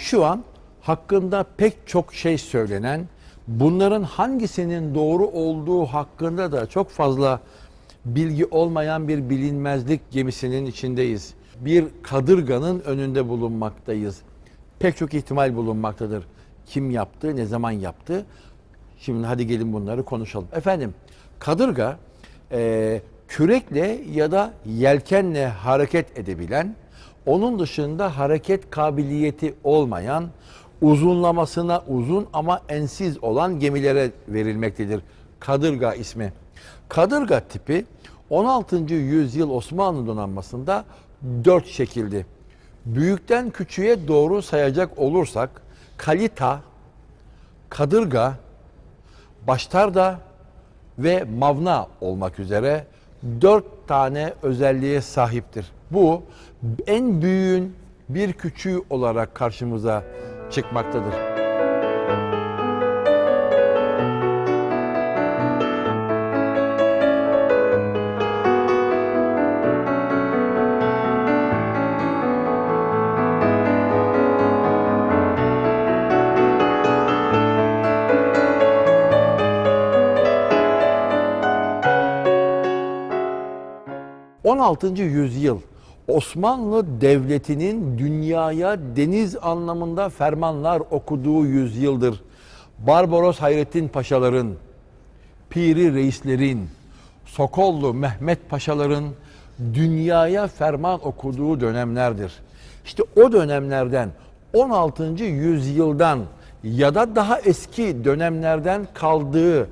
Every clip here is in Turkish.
Şu an hakkında pek çok şey söylenen, bunların hangisinin doğru olduğu hakkında da çok fazla bilgi olmayan bir bilinmezlik gemisinin içindeyiz. Bir kadırganın önünde bulunmaktayız. Pek çok ihtimal bulunmaktadır. Kim yaptı, ne zaman yaptı? Şimdi hadi gelin bunları konuşalım. Efendim, kadırga e, kürekle ya da yelkenle hareket edebilen, onun dışında hareket kabiliyeti olmayan, uzunlamasına uzun ama ensiz olan gemilere verilmektedir. Kadırga ismi. Kadırga tipi 16. yüzyıl Osmanlı donanmasında dört şekildi. Büyükten küçüğe doğru sayacak olursak kalita, kadırga, baştarda ve mavna olmak üzere dört tane özelliğe sahiptir. Bu en büyüğün bir küçüğü olarak karşımıza çıkmaktadır. ...16. yüzyıl Osmanlı Devleti'nin dünyaya deniz anlamında fermanlar okuduğu yüzyıldır. Barbaros Hayrettin Paşaların, Piri Reislerin, Sokollu Mehmet Paşaların dünyaya ferman okuduğu dönemlerdir. İşte o dönemlerden 16. yüzyıldan ya da daha eski dönemlerden kaldığı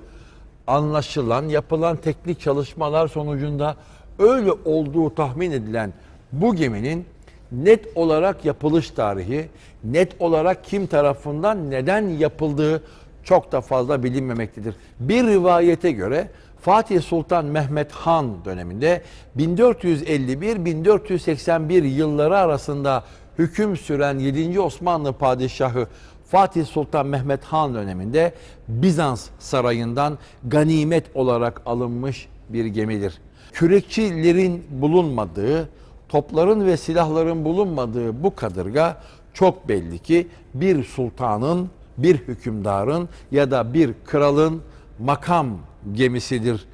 anlaşılan, yapılan teknik çalışmalar sonucunda öyle olduğu tahmin edilen bu geminin net olarak yapılış tarihi, net olarak kim tarafından neden yapıldığı çok da fazla bilinmemektedir. Bir rivayete göre Fatih Sultan Mehmet Han döneminde 1451-1481 yılları arasında hüküm süren 7. Osmanlı padişahı Fatih Sultan Mehmet Han döneminde Bizans sarayından ganimet olarak alınmış bir gemidir. Kürekçilerin bulunmadığı, topların ve silahların bulunmadığı bu kadırga çok belli ki bir sultanın, bir hükümdarın ya da bir kralın makam gemisidir.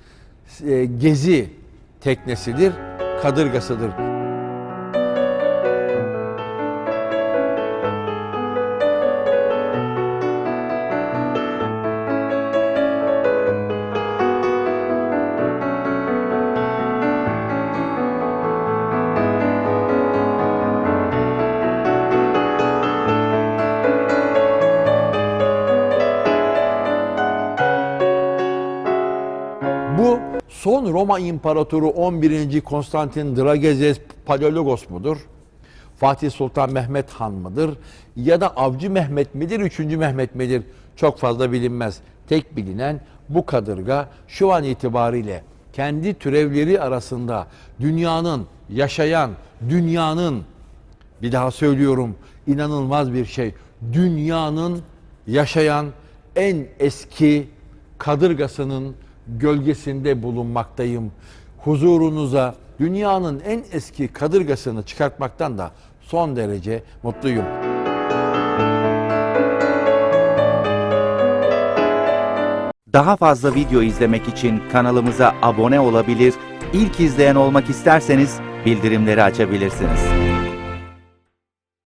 E, Gezi teknesidir, kadırgasıdır. Bu son Roma İmparatoru 11. Konstantin Dragezes Palaiologos mudur? Fatih Sultan Mehmet Han mıdır? Ya da Avcı Mehmet midir, 3. Mehmet midir? Çok fazla bilinmez. Tek bilinen bu kadırga şu an itibariyle kendi türevleri arasında dünyanın, yaşayan dünyanın, bir daha söylüyorum inanılmaz bir şey, dünyanın yaşayan en eski kadırgasının gölgesinde bulunmaktayım. Huzurunuza dünyanın en eski kadırgasını çıkartmaktan da son derece mutluyum. Daha fazla video izlemek için kanalımıza abone olabilir, ilk izleyen olmak isterseniz bildirimleri açabilirsiniz.